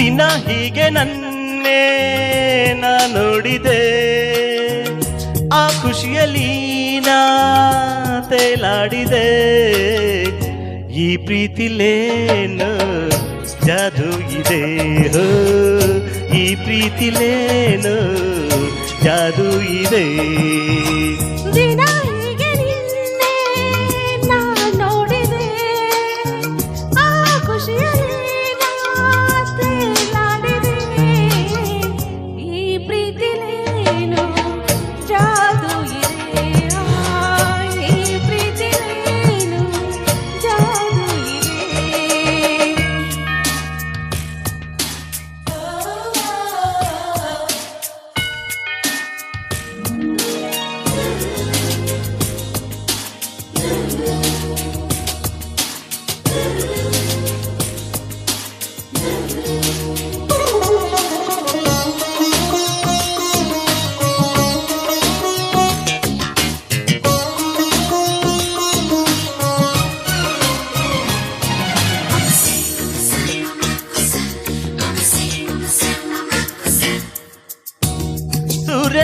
ಹೀಗೆ ನನ್ನೇ ನಾ ನೋಡಿದೆ. ಆ ಖುಷಿಯಲ್ಲಿ ನಾ ತೇಲಾಡಿದೆ. ಈ ಪ್ರೀತಿಲೇನು ಜಾದು ಇದೆ? ಈ ಪ್ರೀತಿಲೇನು ಜಾದು ಇದೆ?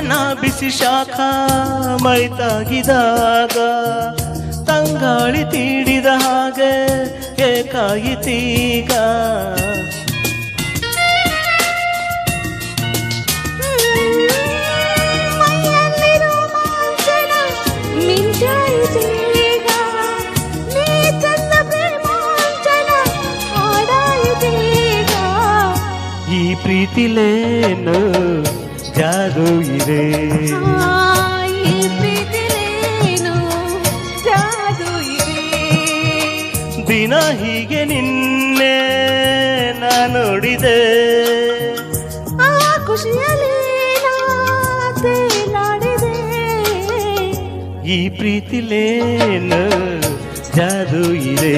ಸೂರ್ಯನ ಬಿಸಿ ಶಾಖ ಮೈತಾಗಿದಾಗ ತಂಗಾಳಿ ತೀಡಿದ ಹಾಗೆ ಏಕಾಯಿತೀಗ ಈ ಪ್ರೀತಿಲೇನು ಜಾದು ಇದೆ. ದಿನ ಹೀಗೆ ನಿನ್ನೆ ನಾನು ನೋಡಿದೆ. ಆ ಖುಷಿಯಲ್ಲಿ ಈ ಪ್ರೀತಿಲೇನು ಜಾದು ಇದೆ.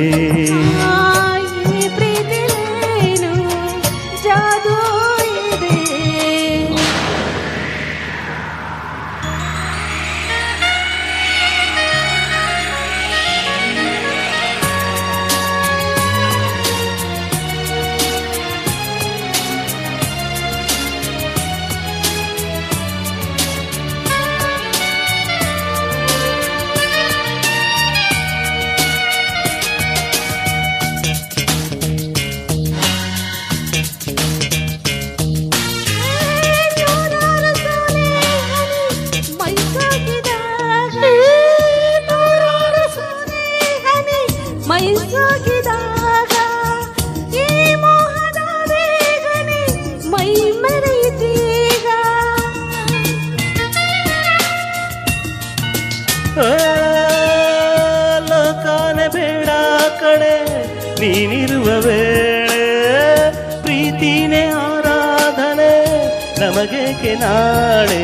ಲೋಕಾನೆ ಬೇಡ ಕಡೆ ನೀನಿರುವ ವೇಳೆ ಪ್ರೀತಿನೇ ಆರಾಧನೆ ನಮಗೇಕೆ ನಾಳೆ?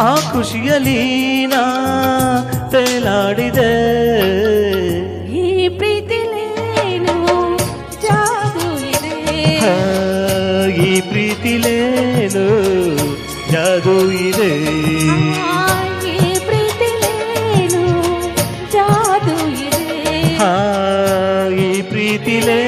ಆ ಖುಷಿಯಲ್ಲಿ ನಾ ತೇಲಾಡಿದೆ ಈ ಪ್ರೀತಿಲೇನು ಜಾದು ಇದೆ ಆ, ಈ ಪ್ರೀತಿಲೇನು ಜಾದು ಇದೆ ಆ, ಈ ಪ್ರೀತಿಲೇನು ಜಾದು ಇದೆ ಆ, ಈ ಪ್ರೀತಿಲೇ